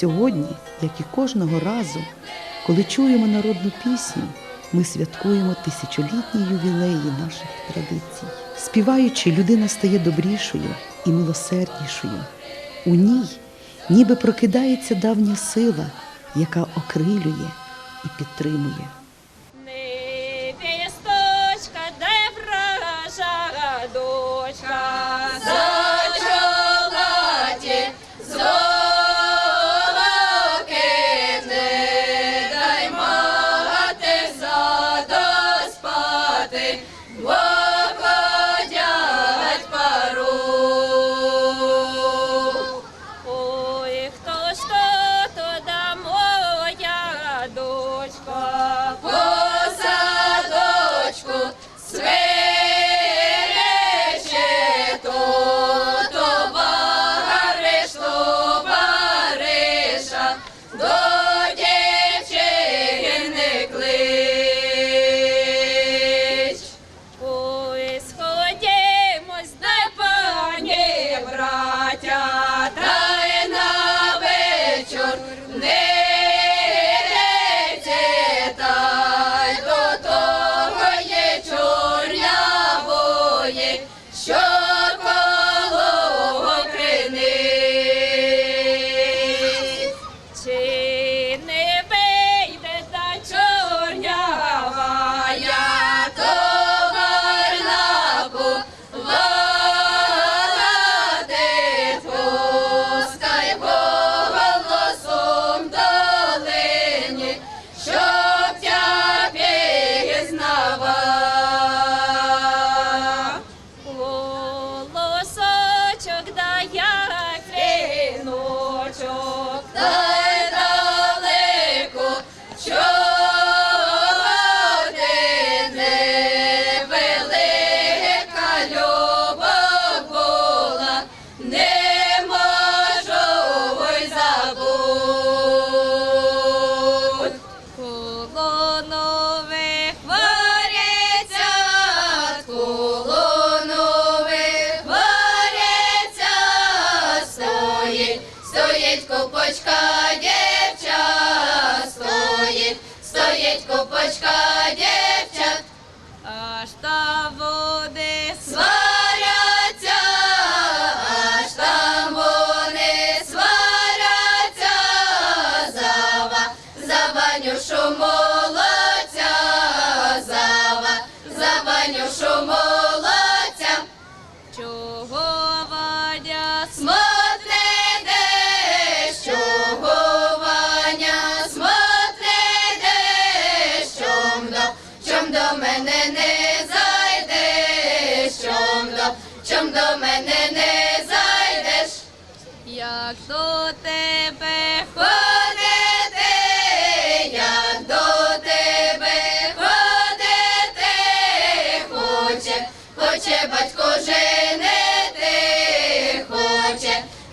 Сьогодні, як і кожного разу, коли чуємо народну пісню, ми святкуємо тисячолітні ювілеї наших традицій. Співаючи, людина стає добрішою і милосерднішою. У ній ніби прокидається давня сила, яка окрилює і підтримує.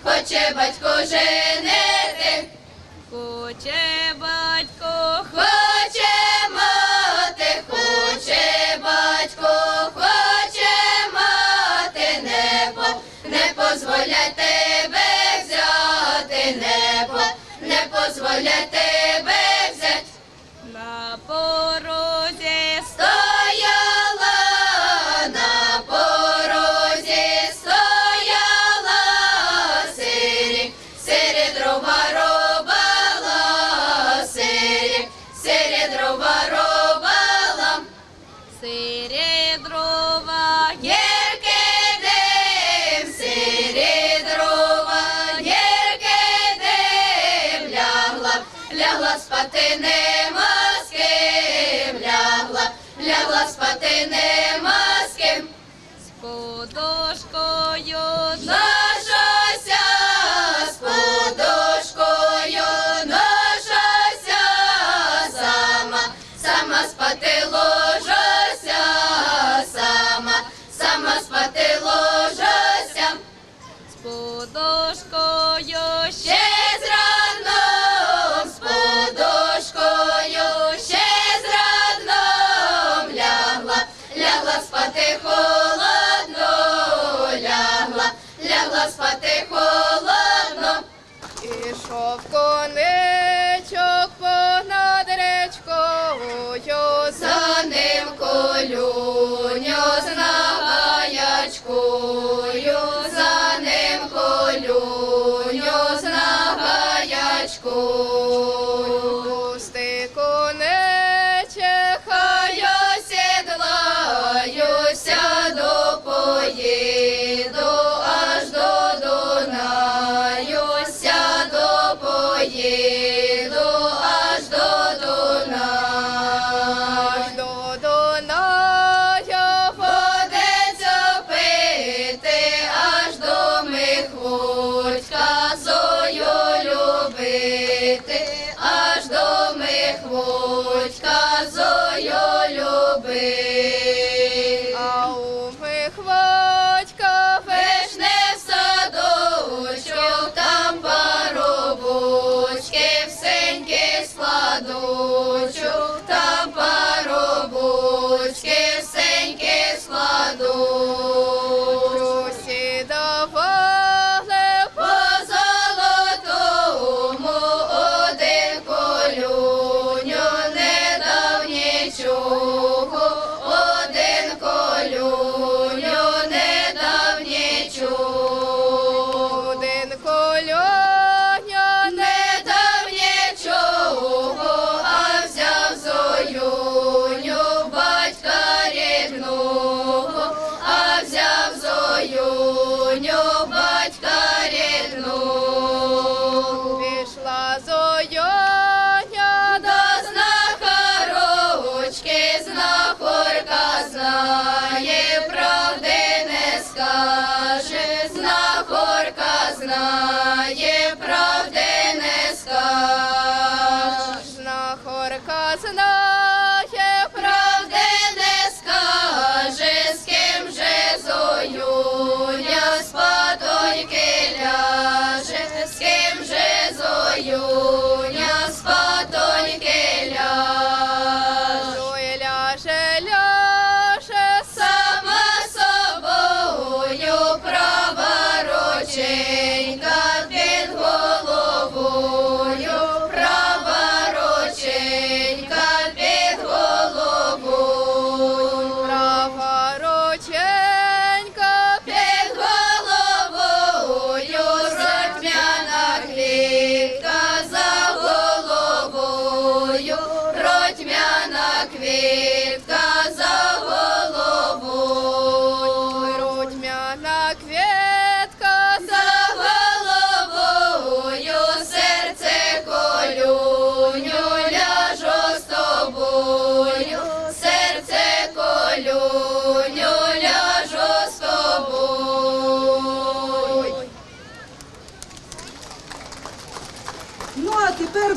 хоче батько женити, хоче батько, хоче мати, хоче батько, хоче мати, небо, не позволяй тебе взяти, небо, не позволяй тебе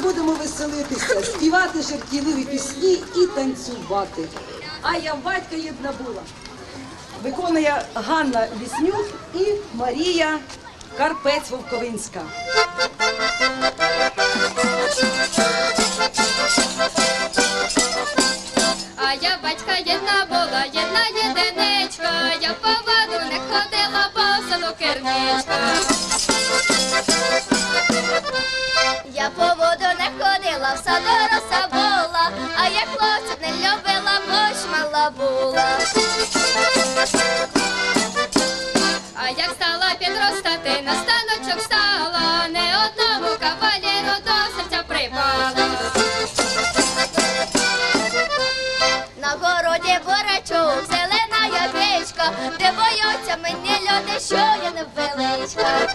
будемо веселитися, співати жартівливі пісні і танцювати. А я батька єдна була. Виконує Ганна Ліснюк і Марія Карпець Вовковинська. А я батька єдна була, єдна єдиничка, я по воду не ходила, по саду керничка. Була. А як стала підростати, на станочок стала, не одному кавалеру до серця припала. На городі бурачок, зелена ягичка, де боються мені люди, що я не величка.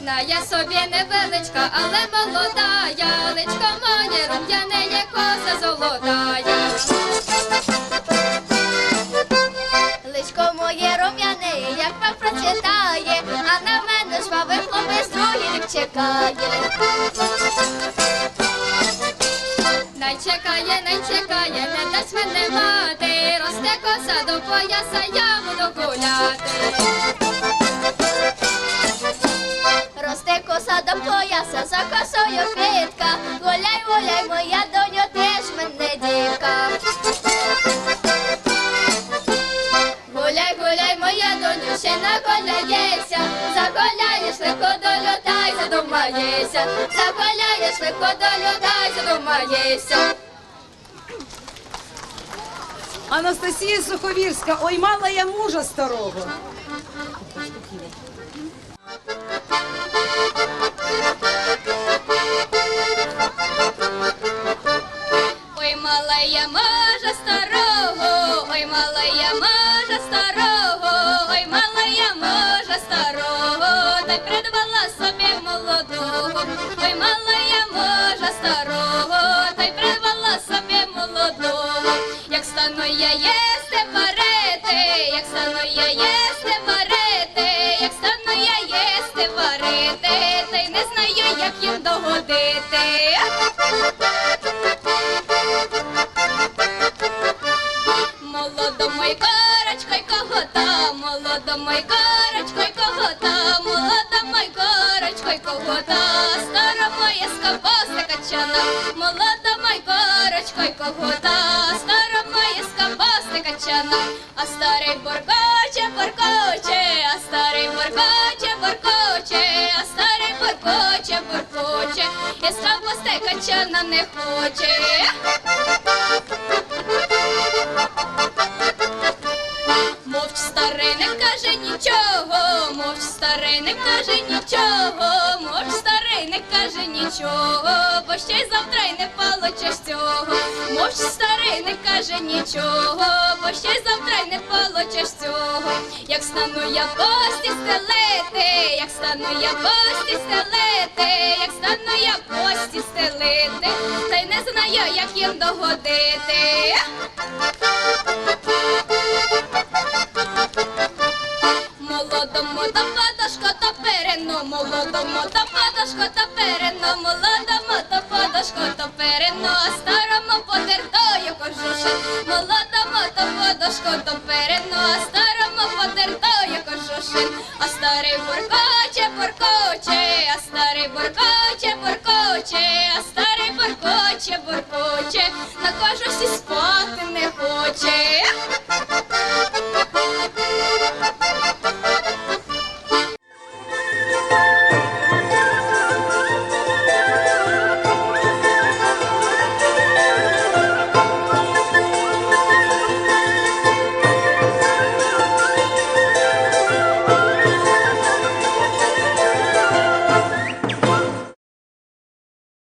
На я собі невеличка, але молода, я личко моє рум'яне, є коза золотая. Личко моє рум'яне, як пак процвітає, а на мене жвавий хлопець другий рік чекає. Най чекає, най чекає, не дасть мене мати, росте коса до пояса, я буду гуляти. Косою квітка, гуляй, гуляй, моя доню, теж мене дівка. Гуляй, гуляй, моя доню, ще наколяєся, загуляєш легко долю, та й задумаєшся, загуляєш легко долю, та й задумаєшся. Анастасія Суховірська, ой, мала я мужа старого. Я варити, як стану я їсти варити, та й не знаю, як їм догодити. Молодому й корочко й когота, молодому й корочко й когота, молодому й корочко й когота, старому є скапоста качана, молодому й корочко й когота, старому скапости качана не хоче. Мовч старий не каже нічого, мовч старий не каже нічого, мовч нічого, бо ще й завтра й не получиш цього. Мовч старий не каже нічого, бо ще й завтра й не получиш цього. Як стану я пості стелити, як стану я пості стелити, як стану я пості стелити, та й не знаю, як їм догодити. Молодому та подошко та перено, молодому та подошко та перено, молодому та подошко та перено, а старому подертою кожушин, молодому та подошко та перено, а старому подертою кожушин, а старий буркоче, буркоче, а старий буркоче, буркоче, а старий буркоче, буркоче, на кожусі спати не хоче.